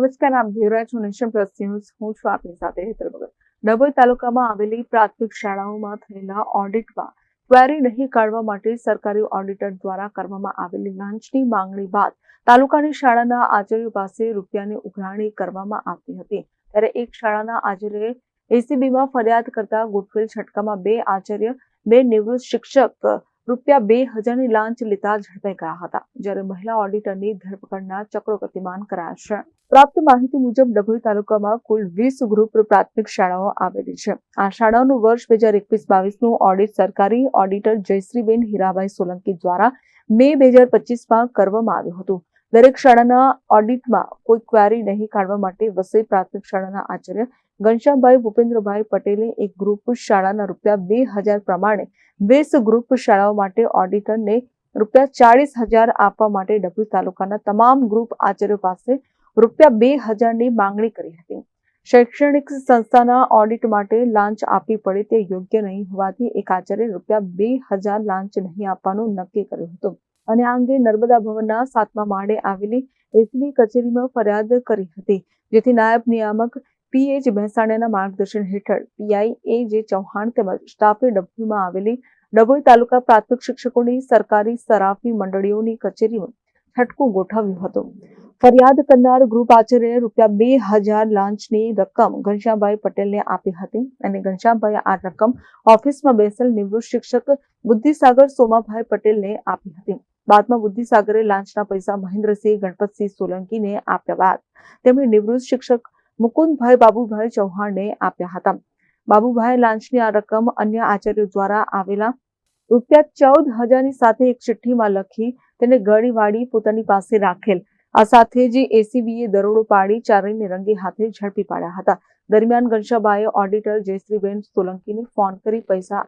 નમસ્કાર, આપ જોઈ છો નેશન પ્લસ ન્યૂઝ. હું છું આપની સાથે ભગત. ડભોઈ તાલુકામાં આવેલી પ્રાથમિક શાળાઓમાં થયેલા ઓડિટમાં ક્વેરી નહીં કાઢવા માટે સરકારી ઓડિટર દ્વારા કરવામાં આવેલી લાંચની માંગણી બાદ તાલુકાની શાળાના આચાર્યો પાસે રૂપિયાની ઉઘરાણી કરવામાં આવતી હતી. ત્યારે એક શાળાના આચાર્યએ એસીબીમાં ફરિયાદ કરતા ગુડવિલ છટકામાં બે આચાર્ય, બે નિવૃત્ત શિક્ષક રૂપિયા બે હજારની લાંચ લેતા ઝડપાઈ ગયા હતા. જ્યારે મહિલા ઓડિટરની ધરપકડના ચક્રો ગતિમાન કરાયા છે. પ્રાપ્ત માહિતી મુજબ ડભોઈ તાલુકામાં કુલ વીસ ગ્રુપ પ્રાથમિક શાળાઓ આવેલી છે. આ શાળાઓનું વર્ષ બે હજાર એકવીસ બાવીસનું ઓડિટ સરકારી ઓડિટર જયશ્રીબેન હીરાભાઈ સોલંકી દ્વારા મે બે હજાર પચીસમાં કરવામાં આવ્યું હતું. દરેક શાળાના ઓડિટમાં કોઈ ક્વેરી નહીં કાઢવા માટે વસઈ પ્રાથમિક શાળાના આચાર્ય ઘનશ્યામભાઈ ભૂપેન્દ્રભાઈ પટેલે એક ગ્રુપ શાળાના રૂપિયા બે હજાર પ્રમાણે વીસ ગ્રુપ શાળાઓ માટે ઓડિટરને રૂપિયા ચાળીસ હજાર આપવા માટે ડભોઈ તાલુકાના તમામ ગ્રુપ આચાર્યો પાસે રૂપિયા બે હજારની માંગણી કરી હતી. શૈક્ષણિક સંસ્થાના ઓડિટ માટે લાંચ આપવી પડે તે યોગ્ય નહીં હોવાથી એક આચાર્ય રૂપિયા બે હજાર લાંચ નહીં આપવાનું નક્કી કર્યું હતું. અને આ અંગે નર્મદા ભવનના સાતમા માળે આવેલી એસબી કચેરીમાં ફરિયાદ કરી હતી, જેથી નાયબ નિયામક પીએચ મહેસાણાના માર્ગદર્શન હેઠળ પીઆઈ એ જે ચૌહાણ તેમજ સ્ટાફે ડભોઈમાં આવેલી ડભોઈ તાલુકા પ્રાથમિક શિક્ષકોની સરકારી સરાફી મંડળીઓની કચેરીમાં છટકું ગોઠવ્યું હતું. ફરિયાદ કરનાર ગ્રુપ આચાર્યએ રૂપિયા બે હજાર લાંચની રકમ ઘનશ્યામભાઈ પટેલને આપી હતી અને ઘનશ્યામભાઈએ આ રકમ ઓફિસમાં બેસેલ નિવૃત્ત શિક્ષક બુદ્ધિસાગર સોમાભાઈ પટેલને આપી હતી. બાદમાં બુદ્ધિસાગરે લાંચના પૈસા મહેન્દ્રસિંહ ગણપતસિંહ સોલંકીને આપ્યા બાદ તેમણે નિવૃત્ત શિક્ષક મુકુંદભાઈ બાબુભાઈ ચૌહાણને આપ્યા હતા. બાબુભાઈ લાંચની આ રકમ અન્ય આચાર્યો દ્વારા આવેલા રૂપિયા ચૌદ હજારની સાથે એક ચિઠ્ઠીમાં લખી તેને ગળી વાળી પોતાની પાસે રાખેલ આ સાથે જ એસીબીએ દરોડો પાડી ચારેયને રંગે હાથે ઝડપી પાડ્યા હતા. દરમિયાન ઘનશ્યાબાએ ઓડિટર જયશ્રીબેન સોલંકીને ફોન કરી પૈસા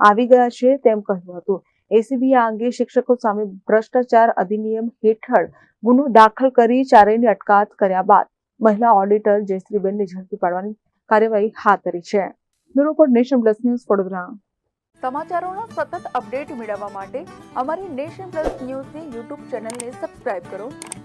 આવી ગયા છે તેમ કહ્યું હતું. એસીબીએ આ અંગે શિક્ષકો સામે ભ્રષ્ટાચાર અધિનિયમ હેઠળ ગુનો દાખલ કરી ચારેયની અટકાયત કર્યા બાદ મહિલા ઓડિટર જયશ્રીબેનને ઝડપી પાડવાની કાર્યવાહી હાથ ધરી છે. Bureau Nation Plus News Vadodara. સમાચારોના સતત અપડેટ મેળવવા માટે અમારી નેશન પ્લસ ન્યૂઝની યુટ્યુબ ચેનલને સબસ્ક્રાઇબ કરો.